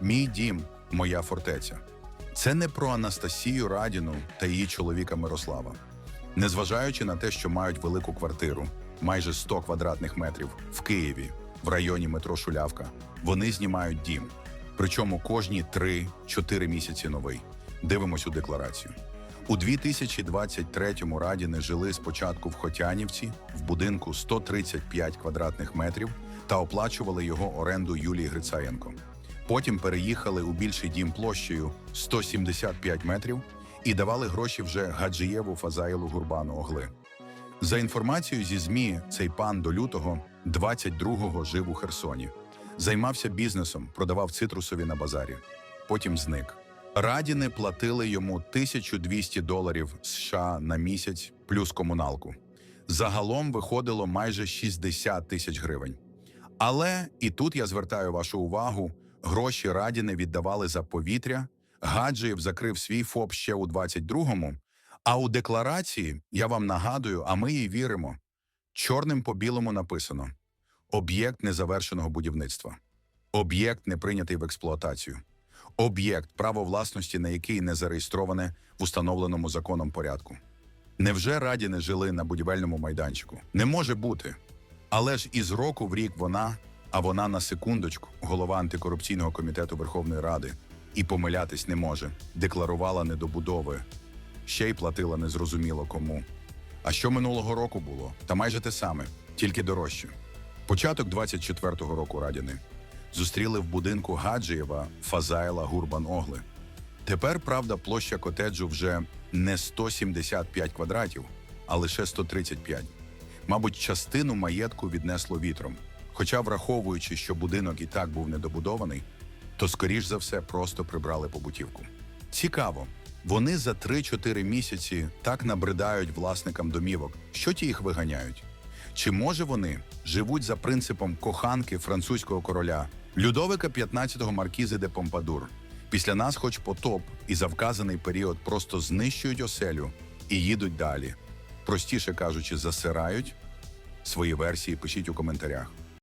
Мій дім, моя фортеця. Це не про Анастасію Радіну та її чоловіка Мирослава. Незважаючи на те, що мають велику квартиру, майже 100 квадратних метрів в Києві, в районі метро Шулявка, вони знімають дім. Причому кожні 3-4 місяці новий. Дивимось у декларацію. У 2023-му Радіни жили спочатку в Хотянівці в будинку 135 квадратних метрів та оплачували його оренду Юлії Грицаєнко. Потім переїхали у більший дім площею 175 метрів і давали гроші вже Гаджиєву Фазаїлу Гурбану Огли. За інформацією зі ЗМІ, цей пан до лютого 22-го жив у Херсоні. Займався бізнесом, продавав цитрусові на базарі. Потім зник. Радіни платили йому 1200 доларів США на місяць плюс комуналку. Загалом виходило майже 60 тисяч гривень. Але і тут я звертаю вашу увагу: гроші Радіни віддавали за повітря. Гаджиєв закрив свій ФОП ще у 22-му. А у декларації я вам нагадую, а ми їй віримо. Чорним по білому написано: об'єкт незавершеного будівництва, об'єкт не прийнятий в експлуатацію, об'єкт, право власності на який не зареєстроване в установленому законом порядку. Невже Радіни жили на будівельному майданчику? Не може бути. Але ж із року в рік вона, а вона на секундочку, голова антикорупційного комітету Верховної Ради, і помилятись не може, декларувала недобудови, ще й платила незрозуміло кому. А що минулого року було? Та майже те саме, тільки дорожче. Початок 24-го року Радіни зустріли в будинку Гаджиєва Фазайла Гурбан Огли. Тепер, правда, площа котеджу вже не 175 квадратів, а лише 135. Мабуть, частину маєтку віднесло вітром. Хоча, враховуючи, що будинок і так був недобудований, то, скоріш за все, просто прибрали побутівку. Цікаво, вони за 3-4 місяці так набридають власникам домівок, що ті їх виганяють. Чи може вони живуть за принципом коханки французького короля Людовика 15-го маркізи де Помпадур? Після нас, хоч потоп, і за вказаний період просто знищують оселю і їдуть далі. Простіше кажучи, засирають свої версії. Пишіть у коментарях.